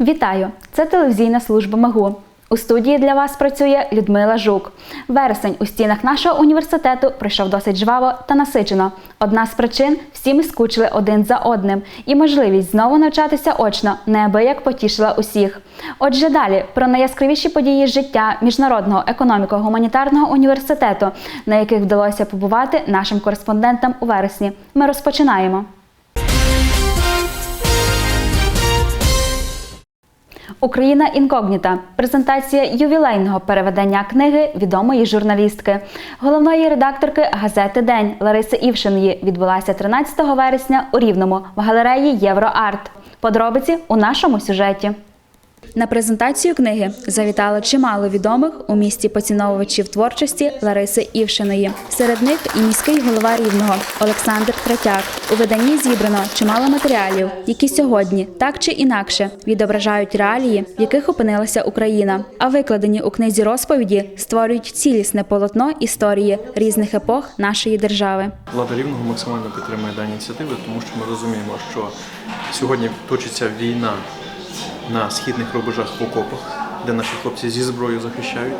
Вітаю! Це телевізійна служба МЕГУ. У студії для вас працює Людмила Жук. Вересень у стінах нашого університету пройшов досить жваво та насичено. Одна з причин всі ми скучили один за одним, і можливість знову навчатися очно неабияк потішила усіх. Отже, далі про найяскравіші події життя міжнародного економіко-гуманітарного університету, на яких вдалося побувати нашим кореспондентам у вересні. Ми розпочинаємо. Україна інкогніта презентація ювілейного переведення книги відомої журналістки, головної редакторки газети День Лариси Івшиної відбулася 13 вересня у Рівному в галереї Євроарт. Подробиці у нашому сюжеті. На презентацію книги завітало чимало відомих у місті поціновувачів творчості Лариси Івшиної. Серед них і міський голова рівного Олександр Третяк. У виданні зібрано чимало матеріалів, які сьогодні так чи інакше відображають реалії, в яких опинилася Україна. А викладені у книзі розповіді створюють цілісне полотно історії різних епох нашої держави. Влада Рівного максимально підтримує дані ініціативи, тому що ми розуміємо, що сьогодні точиться війна на східних рубежах в окопах, де наші хлопці зі зброєю захищають.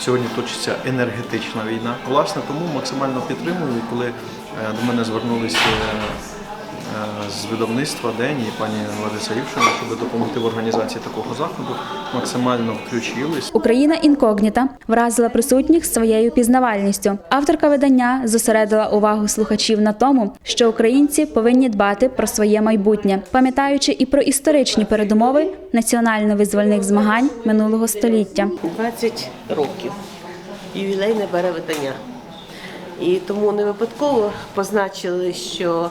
Сьогодні точиться енергетична війна. Власне, тому максимально підтримую, коли е, до мене звернулися е, з видавництва День і пані Лариса Івшина, щоб допомогти в організації такого заходу, максимально включились. Україна інкогніта вразила присутніх своєю пізнавальністю. Авторка видання зосередила увагу слухачів на тому, що українці повинні дбати про своє майбутнє, пам'ятаючи і про історичні передумови національно-визвольних змагань минулого століття. 20 років. Ювілейне переведення. І тому не випадково позначили, що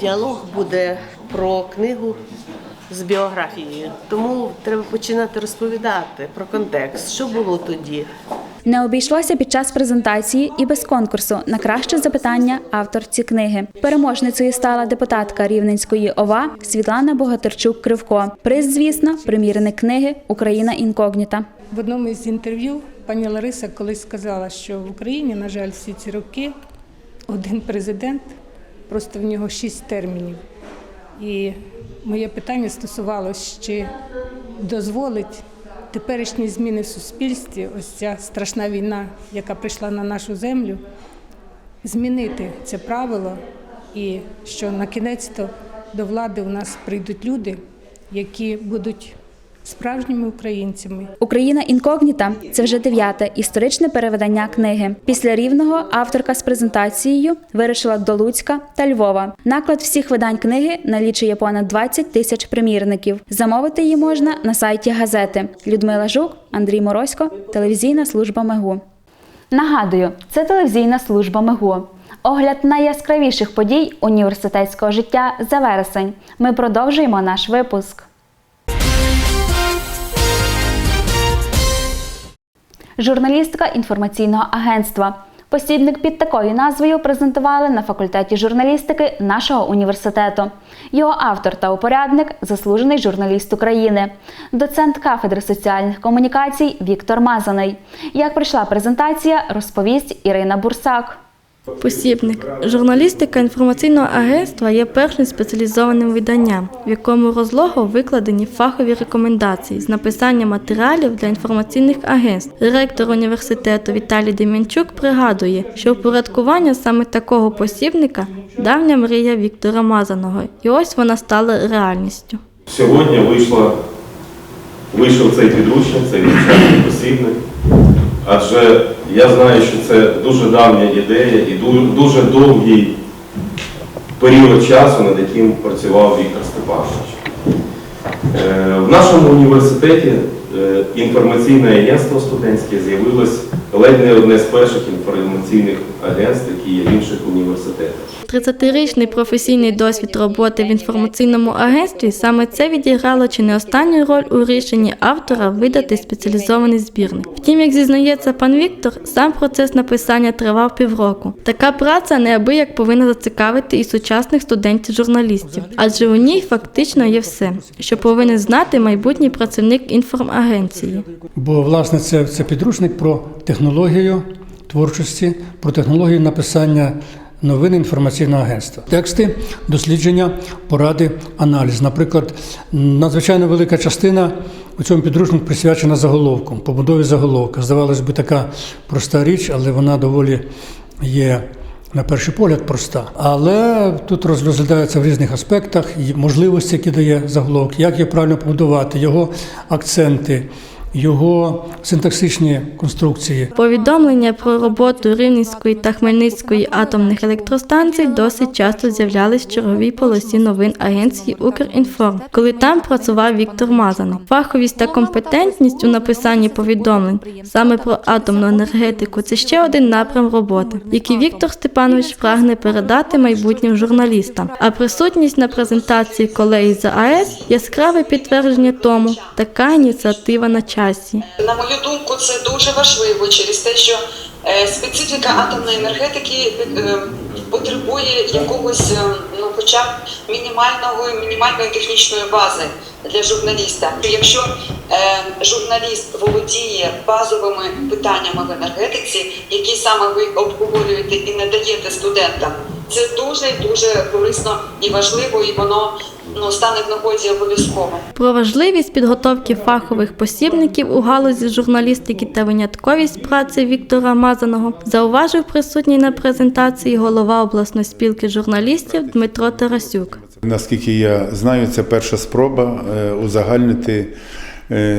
діалог буде про книгу з біографією. Тому треба починати розповідати про контекст, що було тоді, Не обійшлося під час презентації і без конкурсу на краще запитання авторці книги. Переможницею стала депутатка Рівненської ОВА Світлана Богатирчук Кривко. Приз, звісно, примірник книги Україна інкогніта. В одному із інтерв'ю пані Лариса колись сказала, що в Україні, на жаль, всі ці роки один президент, просто в нього шість термінів. І моє питання стосувалося, чи дозволить теперішні зміни в суспільстві, ось ця страшна війна, яка прийшла на нашу землю, змінити це правило, і що на кінець то до влади у нас прийдуть люди, які будуть справжніми українцями, Україна інкогніта це вже дев'яте історичне переведення книги. Після рівного авторка з презентацією вирішила до Луцька та Львова. Наклад всіх видань книги налічує понад 20 тисяч примірників. Замовити її можна на сайті газети. Людмила Жук, Андрій Моросько, телевізійна служба МЕГУ. Нагадую, це телевізійна служба МЕГУ. Огляд найяскравіших подій університетського життя за вересень. Ми продовжуємо наш випуск. Журналістка інформаційного агентства. Посібник під такою назвою презентували на факультеті журналістики нашого університету. Його автор та упорядник заслужений журналіст України, доцент кафедри соціальних комунікацій Віктор Мазаний. Як пройшла презентація, розповість Ірина Бурсак. Посібник. Журналістика інформаційного агентства є першим спеціалізованим виданням, в якому розлого викладені фахові рекомендації з написання матеріалів для інформаційних агентств. Ректор університету Віталій Дем'янчук пригадує, що впорядкування саме такого посібника давня мрія Віктора Мазаного, і ось вона стала реальністю. Сьогодні вийшла, вийшов цей підручник, цей посібник. Адже я знаю, що це дуже давня ідея і дуже довгий період часу, над яким працював Віктор Степанович. Е, В нашому університеті е, інформаційне агентство студентське з'явилось ледь не одне з перших інформаційних агентств, які є в інших університетах. 30-річний професійний досвід роботи в інформаційному агентстві саме це відіграло чи не останню роль у рішенні автора видати спеціалізований збірник. Втім, як зізнається пан Віктор, сам процес написання тривав півроку. Така праця неабияк повинна зацікавити і сучасних студентів-журналістів, адже у ній фактично є все, що повинен знати майбутній працівник інформагенції. Бо, власне, це, це підручник про технологію творчості, про технологію написання новини інформаційного агентства. Тексти, дослідження, поради, аналіз. Наприклад, надзвичайно велика частина у цьому підручнику присвячена заголовкам, побудові заголовка. Здавалось би, така проста річ, але вона доволі є. На перший погляд проста, але тут розглядається в різних аспектах можливості, які дає заголовок, як його правильно побудувати, його акценти, його синтаксичні конструкції. Повідомлення про роботу Рівненської та Хмельницької атомних електростанцій досить часто з'являлись в черговій полосі новин агенції Укрінформ, коли там працював Віктор Мазаний. Фаховість та компетентність у написанні повідомлень саме про атомну енергетику це ще один напрям роботи, який Віктор Степанович прагне передати майбутнім журналістам. А присутність на презентації колегій за АЕС яскраве підтвердження тому, така ініціатива на часі. На мою думку, це дуже важливо через те, що е, специфіка атомної енергетики е, потребує якогось, е, ну хоча б мінімального мінімальної технічної бази для журналіста. Якщо журналіст володіє базовими питаннями в енергетиці, які саме ви обговорюєте і не даєте студентам, це дуже дуже корисно і важливо, і воно ну стане в нагоді обов'язково. Про важливість підготовки фахових посібників у галузі журналістики та винятковість праці Віктора Мазаного зауважив присутній на презентації голова обласної спілки журналістів Дмитро Тарасюк. Наскільки я знаю, це перша спроба е, узагальнити,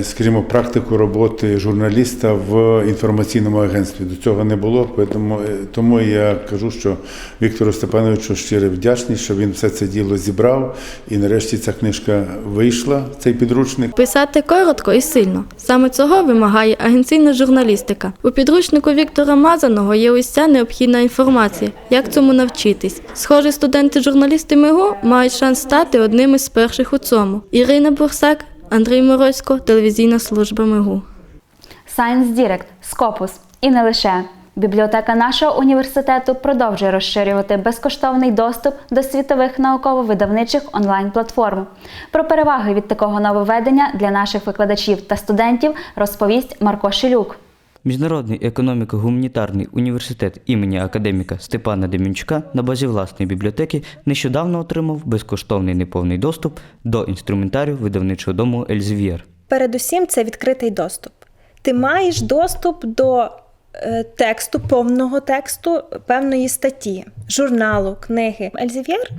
скажімо, практику роботи журналіста в інформаційному агентстві. До цього не було, тому, е, тому я кажу, що Віктору Степановичу щиро вдячний, що він все це діло зібрав, і нарешті ця книжка вийшла, цей підручник. Писати коротко і сильно. Саме цього вимагає агенційна журналістика. У підручнику Віктора Мазаного є уся необхідна інформація, як цьому навчитись. Схоже, студенти-журналісти МИГУ мають шанс стати одними з перших у цьому. Ірина Бурсак, Андрій Морозько, телевізійна служба МИГУ. Science Direct, Scopus і не лише. Бібліотека нашого університету продовжує розширювати безкоштовний доступ до світових науково-видавничих онлайн-платформ. Про переваги від такого нововведення для наших викладачів та студентів розповість Марко Шилюк. Міжнародний економіко-гуманітарний університет імені академіка Степана Демінчука на базі власної бібліотеки нещодавно отримав безкоштовний неповний доступ до інструментарію видавничого дому Ельзевієр. Передусім, це відкритий доступ. Ти маєш доступ до е, тексту, повного тексту певної статті, журналу, книги. Ельзев'єр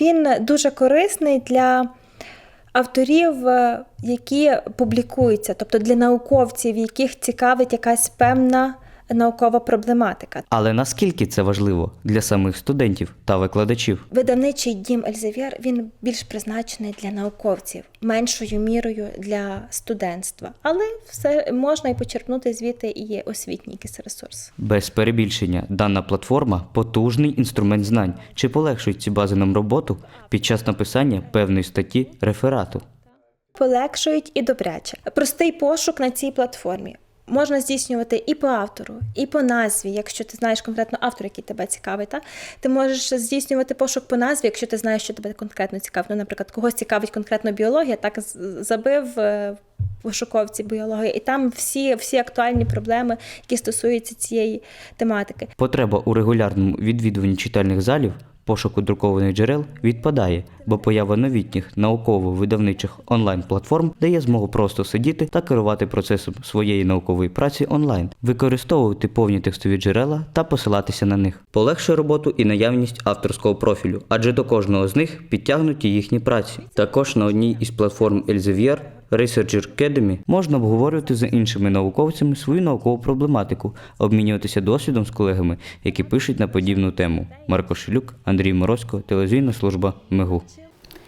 він дуже корисний для авторів, е, які публікуються, тобто для науковців, яких цікавить якась певна наукова проблематика. Але наскільки це важливо для самих студентів та викладачів? Видавничий дім Ельзев'єр він більш призначений для науковців, меншою мірою для студентства. Але все можна і почерпнути звідти і є освітній якийсь ресурс. Без перебільшення дана платформа потужний інструмент знань, чи полегшують ці бази нам роботу під час написання певної статті реферату. Полегшують і добряче. Простий пошук на цій платформі. Можна здійснювати і по автору, і по назві, якщо ти знаєш конкретно автор, який тебе цікавить. Та? Ти можеш здійснювати пошук по назві, якщо ти знаєш, що тебе конкретно цікавить. Ну, наприклад, когось цікавить конкретно біологія, так забив е, пошуковці біології, і там всі, всі актуальні проблеми, які стосуються цієї тематики. Потреба у регулярному відвідуванні читальних залів, пошуку друкованих джерел відпадає, бо поява новітніх науково-видавничих онлайн-платформ дає змогу просто сидіти та керувати процесом своєї наукової праці онлайн, використовувати повні текстові джерела та посилатися на них. Полегшує роботу і наявність авторського профілю, адже до кожного з них підтягнуті їхні праці. Також на одній із платформ Elsevier Researcher Academy можна обговорювати з іншими науковцями свою наукову проблематику, обмінюватися досвідом з колегами, які пишуть на подібну тему. Марко Шилюк, Андрій Морозько, телевізійна служба МИГУ.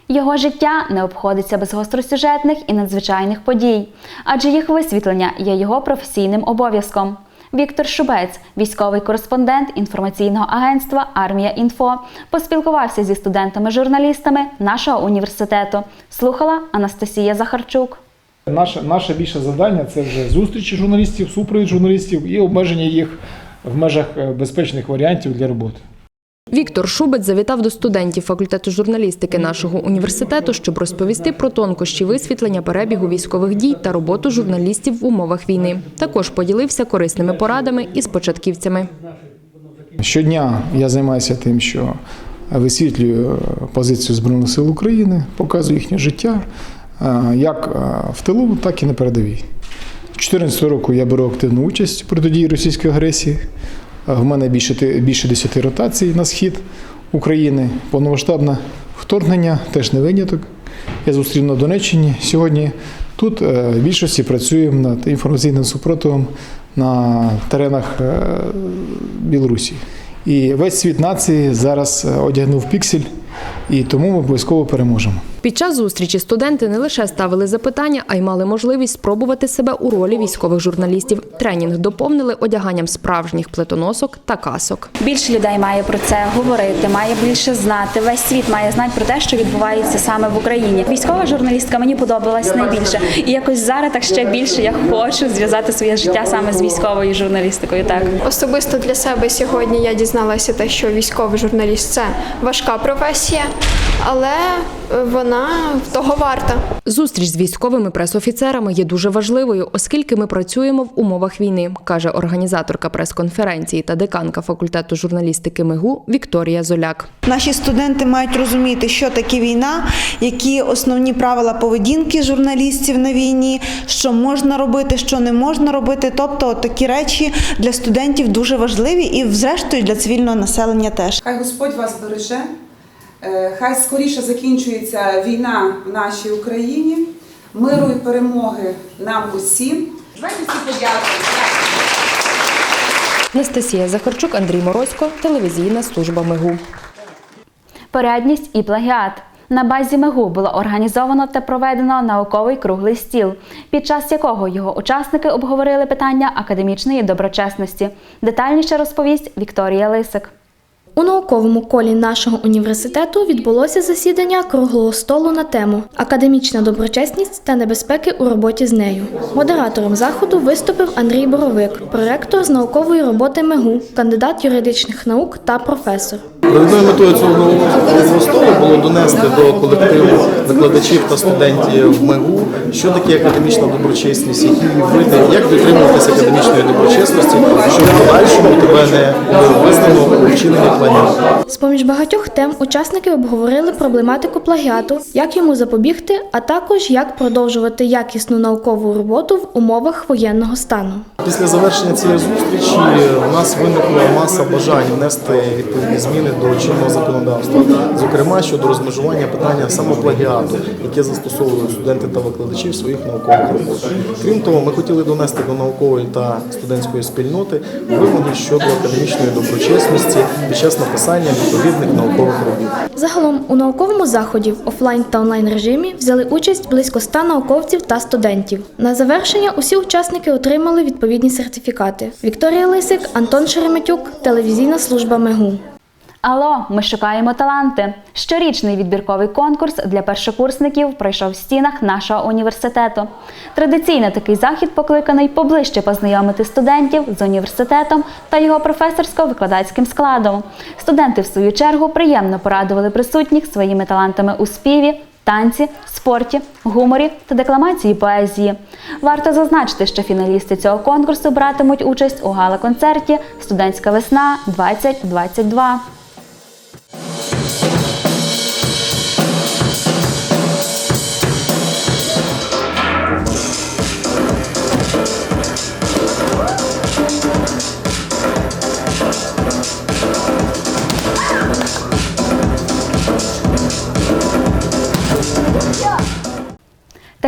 Його життя не обходиться без гостросюжетних і надзвичайних подій, адже їх висвітлення є його професійним обов'язком. Віктор Шубець, військовий кореспондент інформаційного агентства Армія Інфо, поспілкувався зі студентами-журналістами нашого університету. Слухала Анастасія Захарчук. Наше, наше більше завдання це вже зустрічі журналістів, супровід журналістів і обмеження їх в межах е, безпечних варіантів для роботи. Віктор Шубець завітав до студентів факультету журналістики нашого університету, щоб розповісти про тонкощі висвітлення перебігу військових дій та роботу журналістів в умовах війни. Також поділився корисними порадами із початківцями. Щодня я займаюся тим, що висвітлюю позицію Збройних сил України, показую їхнє життя е, як е, в тилу, так і на передовій. З 2014 року я беру активну участь у протидії російської агресії. В мене більше, більше 10 ротацій на схід України. Повномасштабне вторгнення теж не виняток. Я зустрів на Донеччині. Сьогодні тут е, в більшості працюємо над інформаційним супротивом на теренах е, Білорусі. І весь світ нації зараз е, одягнув піксель, і тому ми обов'язково переможемо. Під час зустрічі студенти не лише ставили запитання, а й мали можливість спробувати себе у ролі військових журналістів. Тренінг доповнили одяганням справжніх плетоносок та касок. Більше людей має про це говорити, має більше знати. Весь світ має знати про те, що відбувається саме в Україні. Військова журналістка мені подобалась найбільше, і якось зараз так ще більше я хочу зв'язати своє життя саме з військовою журналістикою. Так. Особисто для себе сьогодні я дізналася те, що військовий журналіст це важка професія, але е, вона того варта. Зустріч з військовими пресофіцерами є дуже важливою, оскільки ми працюємо в умовах війни, каже організаторка прес-конференції та деканка факультету журналістики МИГУ Вікторія Золяк. Наші студенти мають розуміти, що таке війна, які основні правила поведінки журналістів на війні, що можна робити, що не можна робити. Тобто, от такі речі для студентів дуже важливі і, зрештою, для цивільного населення теж. Хай Господь вас береже, хай скоріше закінчується війна в нашій Україні, миру і перемоги нам усім. Давайте всі подякуємо. Анастасія Захарчук, Андрій Морозько, телевізійна служба МИГУ. Порядність і плагіат. На базі МЕГУ було організовано та проведено науковий круглий стіл, під час якого його учасники обговорили питання академічної доброчесності. Детальніше розповість Вікторія Лисик. У науковому колі нашого університету відбулося засідання круглого столу на тему Академічна доброчесність та небезпеки у роботі з нею. Модератором заходу виступив Андрій Боровик, проректор з наукової роботи МЕГУ, кандидат юридичних наук та професор. Головною метою цього круглого столу було донести до колективу викладачів та студентів МЕГУ, що таке академічна доброчесність, які види, як дотримуватися академічної доброчесності, щоб в подальшому тебе не було визнано у вчиненні плагіату. З-поміж багатьох тем учасники обговорили проблематику плагіату, як йому запобігти, а також як продовжувати якісну наукову роботу в умовах воєнного стану. Після завершення цієї зустрічі у нас виникла маса бажань внести відповідні зміни до чинного законодавства, зокрема щодо розмежування питання самоплагіату, яке застосовують студенти та викладачі в своїх наукових роботах. Крім того, ми хотіли донести до наукової та студентської спільноти вимоги щодо академічної доброчесності під час написання відповідних наукових робіт. Загалом у науковому заході в офлайн та онлайн режимі взяли участь близько ста науковців та студентів. На завершення усі учасники отримали відповідні сертифікати. Вікторія Лисик, Антон Шереметюк, телевізійна служба МЕГУ. Алло, ми шукаємо таланти. Щорічний відбірковий конкурс для першокурсників пройшов в стінах нашого університету. Традиційно такий захід покликаний поближче познайомити студентів з університетом та його професорсько-викладацьким складом. Студенти, в свою чергу, приємно порадували присутніх своїми талантами у співі. Танці, спорті, гуморі та декламації поезії. Варто зазначити, що фіналісти цього конкурсу братимуть участь у гала-концерті Студентська весна 2022.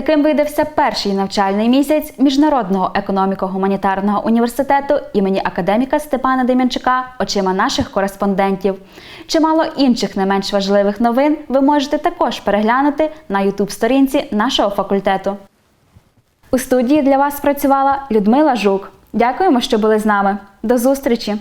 Таким видався перший навчальний місяць Міжнародного економіко-гуманітарного університету імені академіка Степана Дем'янчука очима наших кореспондентів. Чимало інших не менш важливих новин ви можете також переглянути на ютуб-сторінці нашого факультету. У студії для вас працювала Людмила Жук. Дякуємо, що були з нами. До зустрічі!